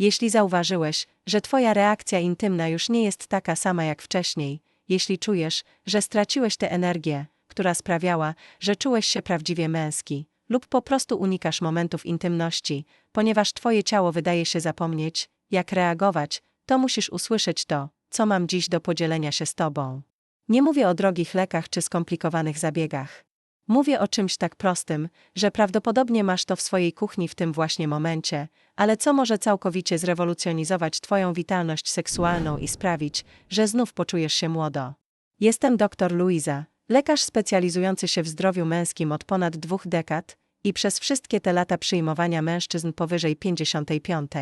Jeśli zauważyłeś, że twoja reakcja intymna już nie jest taka sama jak wcześniej, jeśli czujesz, że straciłeś tę energię, która sprawiała, że czułeś się prawdziwie męski, lub po prostu unikasz momentów intymności, ponieważ twoje ciało wydaje się zapomnieć, jak reagować, to musisz usłyszeć to, co mam dziś do podzielenia się z tobą. Nie mówię o drogich lekach czy skomplikowanych zabiegach. Mówię o czymś tak prostym, że prawdopodobnie masz to w swojej kuchni w tym właśnie momencie, ale co może całkowicie zrewolucjonizować Twoją witalność seksualną i sprawić, że znów poczujesz się młodo. Jestem dr Luiza, lekarz specjalizujący się w zdrowiu męskim od ponad dwóch dekad i przez wszystkie te lata przyjmowania mężczyzn powyżej 55.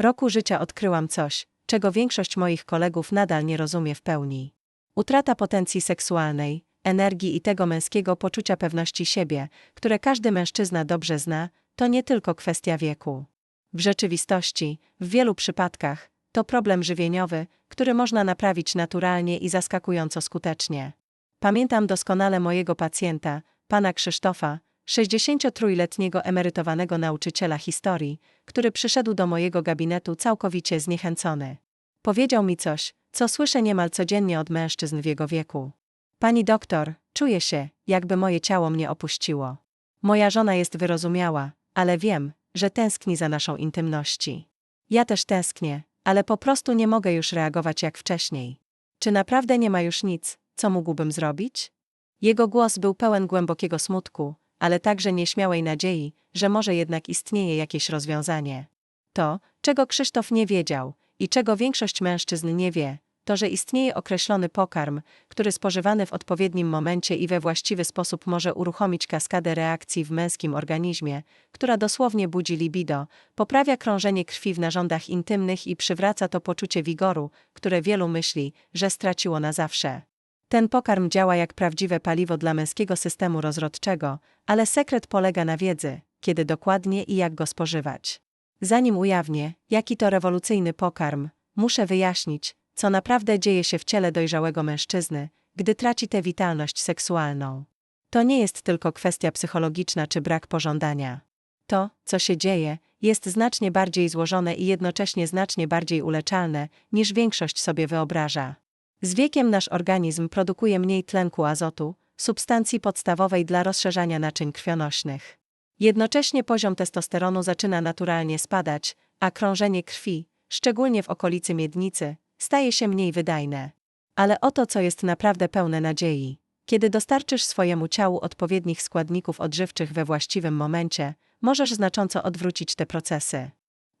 roku życia odkryłam coś, czego większość moich kolegów nadal nie rozumie w pełni. Utrata potencji seksualnej, energii i tego męskiego poczucia pewności siebie, które każdy mężczyzna dobrze zna, to nie tylko kwestia wieku. W rzeczywistości, w wielu przypadkach, to problem żywieniowy, który można naprawić naturalnie i zaskakująco skutecznie. Pamiętam doskonale mojego pacjenta, pana Krzysztofa, 63-letniego emerytowanego nauczyciela historii, który przyszedł do mojego gabinetu całkowicie zniechęcony. Powiedział mi coś, co słyszę niemal codziennie od mężczyzn w jego wieku. Pani doktor, czuję się, jakby moje ciało mnie opuściło. Moja żona jest wyrozumiała, ale wiem, że tęskni za naszą intymności. Ja też tęsknię, ale po prostu nie mogę już reagować jak wcześniej. Czy naprawdę nie ma już nic, co mógłbym zrobić? Jego głos był pełen głębokiego smutku, ale także nieśmiałej nadziei, że może jednak istnieje jakieś rozwiązanie. To, czego Krzysztof nie wiedział i czego większość mężczyzn nie wie, to że istnieje określony pokarm, który spożywany w odpowiednim momencie i we właściwy sposób może uruchomić kaskadę reakcji w męskim organizmie, która dosłownie budzi libido, poprawia krążenie krwi w narządach intymnych i przywraca to poczucie wigoru, które wielu myśli, że straciło na zawsze. Ten pokarm działa jak prawdziwe paliwo dla męskiego systemu rozrodczego, ale sekret polega na wiedzy, kiedy dokładnie i jak go spożywać. Zanim ujawnię, jaki to rewolucyjny pokarm, muszę wyjaśnić, co naprawdę dzieje się w ciele dojrzałego mężczyzny, gdy traci tę witalność seksualną. To nie jest tylko kwestia psychologiczna czy brak pożądania. To, co się dzieje, jest znacznie bardziej złożone i jednocześnie znacznie bardziej uleczalne, niż większość sobie wyobraża. Z wiekiem nasz organizm produkuje mniej tlenku azotu, substancji podstawowej dla rozszerzania naczyń krwionośnych. Jednocześnie poziom testosteronu zaczyna naturalnie spadać, a krążenie krwi, szczególnie w okolicy miednicy, staje się mniej wydajne. Ale oto co jest naprawdę pełne nadziei. Kiedy dostarczysz swojemu ciału odpowiednich składników odżywczych we właściwym momencie, możesz znacząco odwrócić te procesy.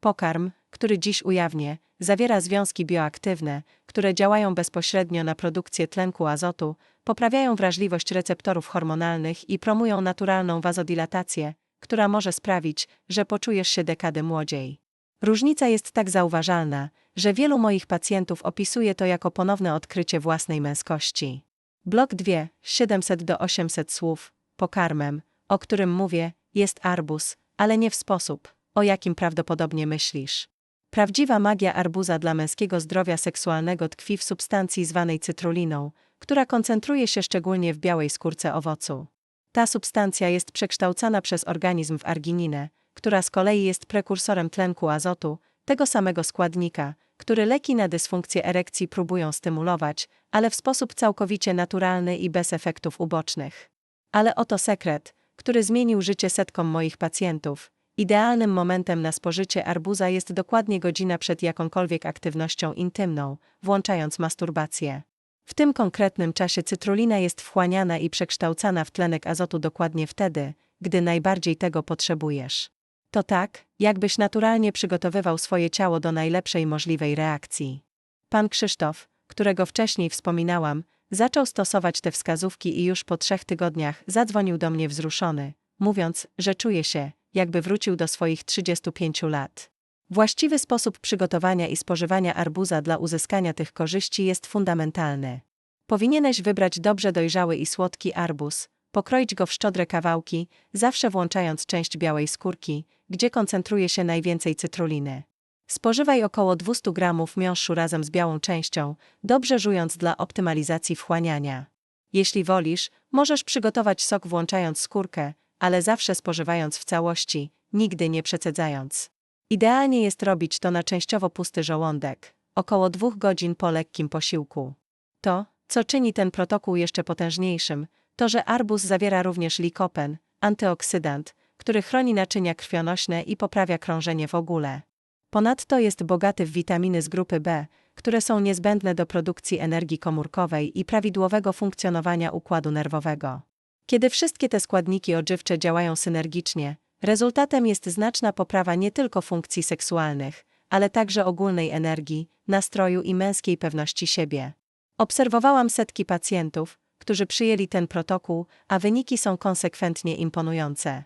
Pokarm, który dziś ujawnię, zawiera związki bioaktywne, które działają bezpośrednio na produkcję tlenku azotu, poprawiają wrażliwość receptorów hormonalnych i promują naturalną wazodilatację, która może sprawić, że poczujesz się dekady młodziej. Różnica jest tak zauważalna, że wielu moich pacjentów opisuje to jako ponowne odkrycie własnej męskości. Blok 2, 700 do 800 słów, pokarmem, o którym mówię, jest arbuz, ale nie w sposób, o jakim prawdopodobnie myślisz. Prawdziwa magia arbuza dla męskiego zdrowia seksualnego tkwi w substancji zwanej cytruliną, która koncentruje się szczególnie w białej skórce owocu. Ta substancja jest przekształcana przez organizm w argininę, która z kolei jest prekursorem tlenku azotu, tego samego składnika, który leki na dysfunkcję erekcji próbują stymulować, ale w sposób całkowicie naturalny i bez efektów ubocznych. Ale oto sekret, który zmienił życie setkom moich pacjentów. Idealnym momentem na spożycie arbuza jest dokładnie godzina przed jakąkolwiek aktywnością intymną, włączając masturbację. W tym konkretnym czasie cytrulina jest wchłaniana i przekształcana w tlenek azotu dokładnie wtedy, gdy najbardziej tego potrzebujesz. To tak, jakbyś naturalnie przygotowywał swoje ciało do najlepszej możliwej reakcji. Pan Krzysztof, którego wcześniej wspominałam, zaczął stosować te wskazówki i już po trzech tygodniach zadzwonił do mnie wzruszony, mówiąc, że czuje się, jakby wrócił do swoich 35 lat. Właściwy sposób przygotowania i spożywania arbuza dla uzyskania tych korzyści jest fundamentalny. Powinieneś wybrać dobrze dojrzały i słodki arbuz, pokroić go w szczodre kawałki, zawsze włączając część białej skórki, gdzie koncentruje się najwięcej cytruliny. Spożywaj około 200 gramów miąższu razem z białą częścią, dobrze żując dla optymalizacji wchłaniania. Jeśli wolisz, możesz przygotować sok włączając skórkę, ale zawsze spożywając w całości, nigdy nie przecedzając. Idealnie jest robić to na częściowo pusty żołądek, około dwóch godzin po lekkim posiłku. To, co czyni ten protokół jeszcze potężniejszym, to że arbuz zawiera również likopen, antyoksydant, który chroni naczynia krwionośne i poprawia krążenie w ogóle. Ponadto jest bogaty w witaminy z grupy B, które są niezbędne do produkcji energii komórkowej i prawidłowego funkcjonowania układu nerwowego. Kiedy wszystkie te składniki odżywcze działają synergicznie, rezultatem jest znaczna poprawa nie tylko funkcji seksualnych, ale także ogólnej energii, nastroju i męskiej pewności siebie. Obserwowałam setki pacjentów, którzy przyjęli ten protokół, a wyniki są konsekwentnie imponujące.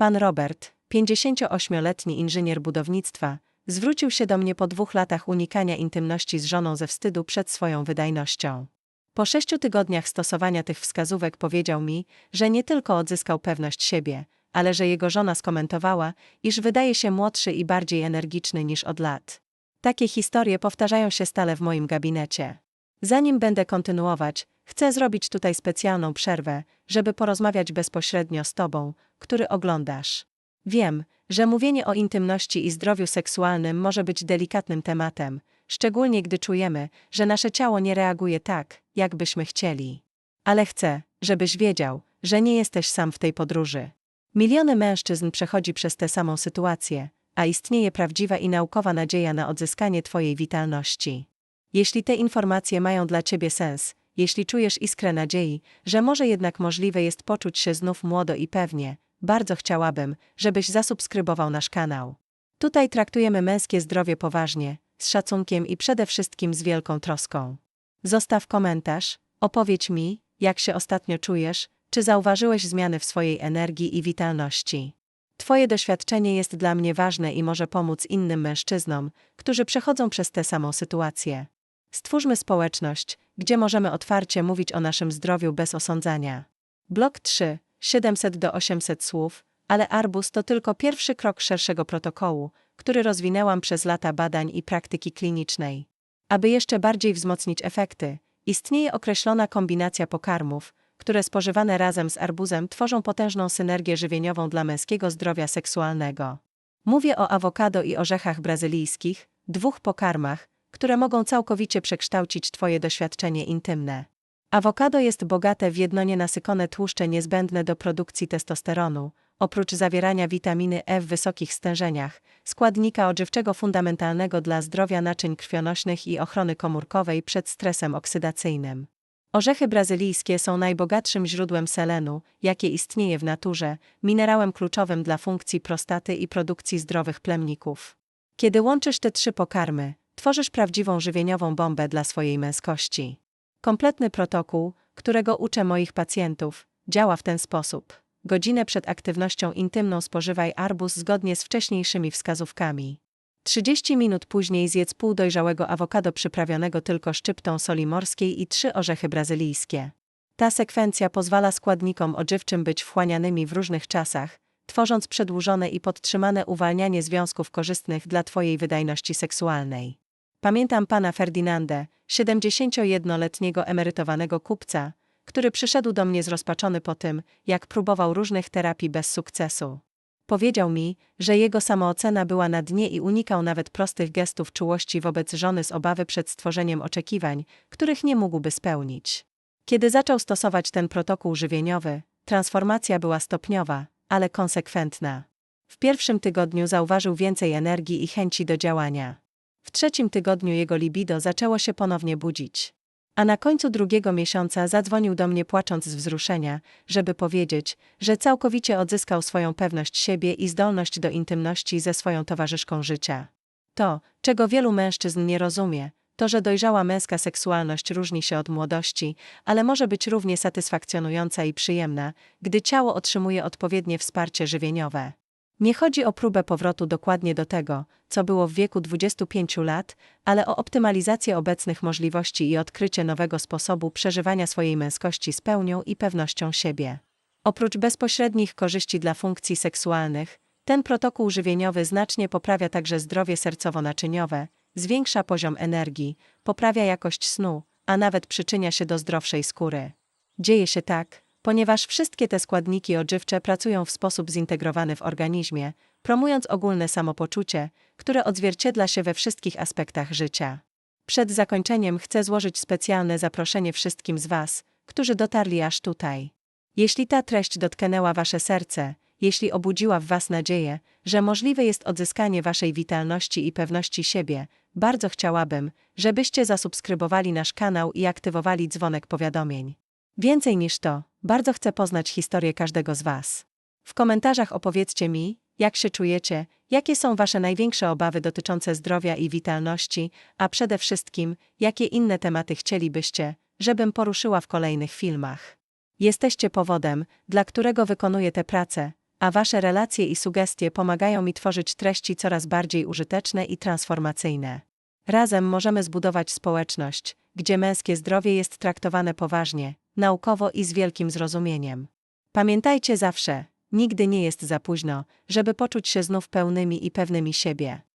Pan Robert, 58-letni inżynier budownictwa, zwrócił się do mnie po dwóch latach unikania intymności z żoną ze wstydu przed swoją wydajnością. Po sześciu tygodniach stosowania tych wskazówek powiedział mi, że nie tylko odzyskał pewność siebie, ale że jego żona skomentowała, iż wydaje się młodszy i bardziej energiczny niż od lat. Takie historie powtarzają się stale w moim gabinecie. Zanim będę kontynuować, chcę zrobić tutaj specjalną przerwę, żeby porozmawiać bezpośrednio z Tobą, który oglądasz. Wiem, że mówienie o intymności i zdrowiu seksualnym może być delikatnym tematem, szczególnie gdy czujemy, że nasze ciało nie reaguje tak, jak byśmy chcieli. Ale chcę, żebyś wiedział, że nie jesteś sam w tej podróży. Miliony mężczyzn przechodzi przez tę samą sytuację, a istnieje prawdziwa i naukowa nadzieja na odzyskanie Twojej witalności. Jeśli te informacje mają dla Ciebie sens, jeśli czujesz iskrę nadziei, że może jednak możliwe jest poczuć się znów młodo i pewnie, bardzo chciałabym, żebyś zasubskrybował nasz kanał. Tutaj traktujemy męskie zdrowie poważnie, z szacunkiem i przede wszystkim z wielką troską. Zostaw komentarz, opowiedz mi, jak się ostatnio czujesz, czy zauważyłeś zmiany w swojej energii i witalności. Twoje doświadczenie jest dla mnie ważne i może pomóc innym mężczyznom, którzy przechodzą przez tę samą sytuację. Stwórzmy społeczność, gdzie możemy otwarcie mówić o naszym zdrowiu bez osądzania. Blok 3, 700 do 800 słów, ale arbuz to tylko pierwszy krok szerszego protokołu, który rozwinęłam przez lata badań i praktyki klinicznej. Aby jeszcze bardziej wzmocnić efekty, istnieje określona kombinacja pokarmów, które spożywane razem z arbuzem tworzą potężną synergię żywieniową dla męskiego zdrowia seksualnego. Mówię o awokado i orzechach brazylijskich, dwóch pokarmach, które mogą całkowicie przekształcić Twoje doświadczenie intymne. Awokado jest bogate w jedno nienasycone tłuszcze niezbędne do produkcji testosteronu, oprócz zawierania witaminy E w wysokich stężeniach, składnika odżywczego fundamentalnego dla zdrowia naczyń krwionośnych i ochrony komórkowej przed stresem oksydacyjnym. Orzechy brazylijskie są najbogatszym źródłem selenu, jakie istnieje w naturze, minerałem kluczowym dla funkcji prostaty i produkcji zdrowych plemników. Kiedy łączysz te trzy pokarmy, tworzysz prawdziwą żywieniową bombę dla swojej męskości. Kompletny protokół, którego uczę moich pacjentów, działa w ten sposób. Godzinę przed aktywnością intymną spożywaj arbuz zgodnie z wcześniejszymi wskazówkami. 30 minut później zjedz pół dojrzałego awokado przyprawionego tylko szczyptą soli morskiej i trzy orzechy brazylijskie. Ta sekwencja pozwala składnikom odżywczym być wchłanianymi w różnych czasach, tworząc przedłużone i podtrzymane uwalnianie związków korzystnych dla Twojej wydajności seksualnej. Pamiętam pana Ferdinandę, 71-letniego emerytowanego kupca, który przyszedł do mnie zrozpaczony po tym, jak próbował różnych terapii bez sukcesu. Powiedział mi, że jego samoocena była na dnie i unikał nawet prostych gestów czułości wobec żony z obawy przed stworzeniem oczekiwań, których nie mógłby spełnić. Kiedy zaczął stosować ten protokół żywieniowy, transformacja była stopniowa, ale konsekwentna. W pierwszym tygodniu zauważył więcej energii i chęci do działania. W trzecim tygodniu jego libido zaczęło się ponownie budzić. A na końcu drugiego miesiąca zadzwonił do mnie płacząc z wzruszenia, żeby powiedzieć, że całkowicie odzyskał swoją pewność siebie i zdolność do intymności ze swoją towarzyszką życia. To, czego wielu mężczyzn nie rozumie, to, że dojrzała męska seksualność różni się od młodości, ale może być równie satysfakcjonująca i przyjemna, gdy ciało otrzymuje odpowiednie wsparcie żywieniowe. Nie chodzi o próbę powrotu dokładnie do tego, co było w wieku 25 lat, ale o optymalizację obecnych możliwości i odkrycie nowego sposobu przeżywania swojej męskości z pełnią i pewnością siebie. Oprócz bezpośrednich korzyści dla funkcji seksualnych, ten protokół żywieniowy znacznie poprawia także zdrowie sercowo-naczyniowe, zwiększa poziom energii, poprawia jakość snu, a nawet przyczynia się do zdrowszej skóry. Dzieje się tak, ponieważ wszystkie te składniki odżywcze pracują w sposób zintegrowany w organizmie, promując ogólne samopoczucie, które odzwierciedla się we wszystkich aspektach życia. Przed zakończeniem chcę złożyć specjalne zaproszenie wszystkim z Was, którzy dotarli aż tutaj. Jeśli ta treść dotknęła Wasze serce, jeśli obudziła w Was nadzieję, że możliwe jest odzyskanie Waszej witalności i pewności siebie, bardzo chciałabym, żebyście zasubskrybowali nasz kanał i aktywowali dzwonek powiadomień. Więcej niż to, bardzo chcę poznać historię każdego z Was. W komentarzach opowiedzcie mi, jak się czujecie, jakie są Wasze największe obawy dotyczące zdrowia i witalności, a przede wszystkim, jakie inne tematy chcielibyście, żebym poruszyła w kolejnych filmach. Jesteście powodem, dla którego wykonuję tę pracę, a Wasze relacje i sugestie pomagają mi tworzyć treści coraz bardziej użyteczne i transformacyjne. Razem możemy zbudować społeczność, gdzie męskie zdrowie jest traktowane poważnie, naukowo i z wielkim zrozumieniem. Pamiętajcie zawsze, nigdy nie jest za późno, żeby poczuć się znów pełnymi i pewnymi siebie.